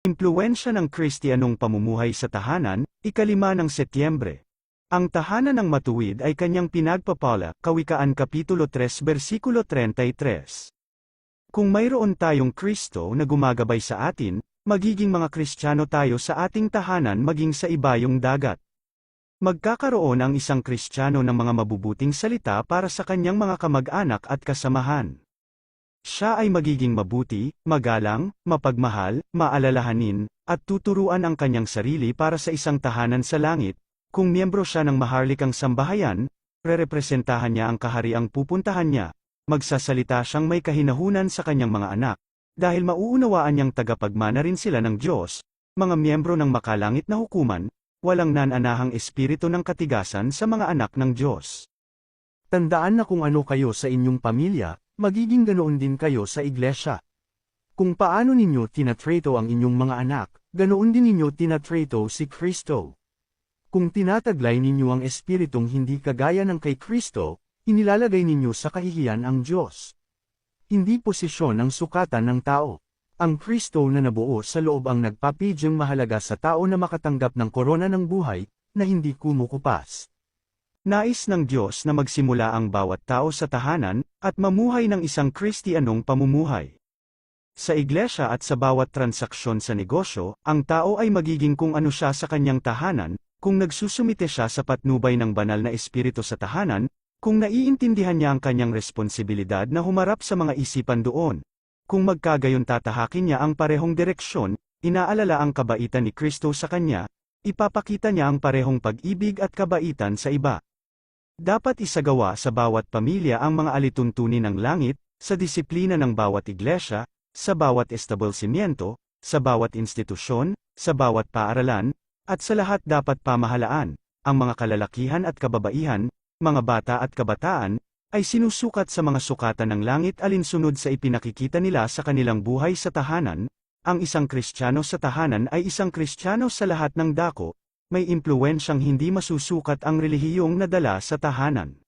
Impluensya ng Kristiyanong pamumuhay sa tahanan, ikalima ng Setyembre. Ang tahanan ng matuwid ay kanyang pinagpapala, Kawikaan Kapitulo 3 Versikulo 33. Kung mayroon tayong Kristo na gumagabay sa atin, magiging mga Kristiyano tayo sa ating tahanan maging sa ibayong dagat. Magkakaroon ang isang Kristiyano ng mga mabubuting salita para sa kanyang mga kamag-anak at kasamahan. Siya ay magiging mabuti, magalang, mapagmahal, maalalahanin, at tuturuan ang kanyang sarili para sa isang tahanan sa langit. Kung miyembro siya ng maharlikang sambahayan, rerepresentahan niya ang kahariang pupuntahan niya. Magsasalita siyang may kahinahunan sa kanyang mga anak. Dahil mauunawaan niyang tagapagmana rin sila ng Diyos, mga miyembro ng makalangit na hukuman, walang nananahang espiritu ng katigasan sa mga anak ng Diyos. Tandaan na kung ano kayo sa inyong pamilya, magiging ganoon din kayo sa iglesia. Kung paano ninyo tinatrato ang inyong mga anak, ganoon din ninyo tinatrato si Kristo. Kung tinataglay ninyo ang espiritong hindi kagaya ng kay Kristo, inilalagay ninyo sa kahihiyan ang Diyos. Hindi posisyon ang sukatan ng tao. Ang Kristo na nabuo sa loob ang nagpapidyang mahalaga sa tao na makatanggap ng korona ng buhay, na hindi kumukupas. Nais ng Diyos na magsimula ang bawat tao sa tahanan, at mamuhay ng isang Kristiyanong pamumuhay. Sa iglesia at sa bawat transaksyon sa negosyo, ang tao ay magiging kung ano siya sa kanyang tahanan, kung nagsusumite siya sa patnubay ng banal na espiritu sa tahanan, kung naiintindihan niya ang kanyang responsibilidad na humarap sa mga isipan doon. Kung magkagayon tatahakin niya ang parehong direksyon, inaalala ang kabaitan ni Kristo sa kanya, ipapakita niya ang parehong pag-ibig at kabaitan sa iba. Dapat isagawa sa bawat pamilya ang mga alituntunin ng langit, sa disiplina ng bawat iglesia, sa bawat establishmento, sa bawat institusyon, sa bawat paaralan, at sa lahat dapat pamahalaan, ang mga kalalakihan at kababaihan, mga bata at kabataan, ay sinusukat sa mga sukatan ng langit alinsunod sa ipinakikita nila sa kanilang buhay sa tahanan, ang isang Kristiyano sa tahanan ay isang Kristiyano sa lahat ng dako, may impluensyang hindi masusukat ang relihiyong nadala sa tahanan.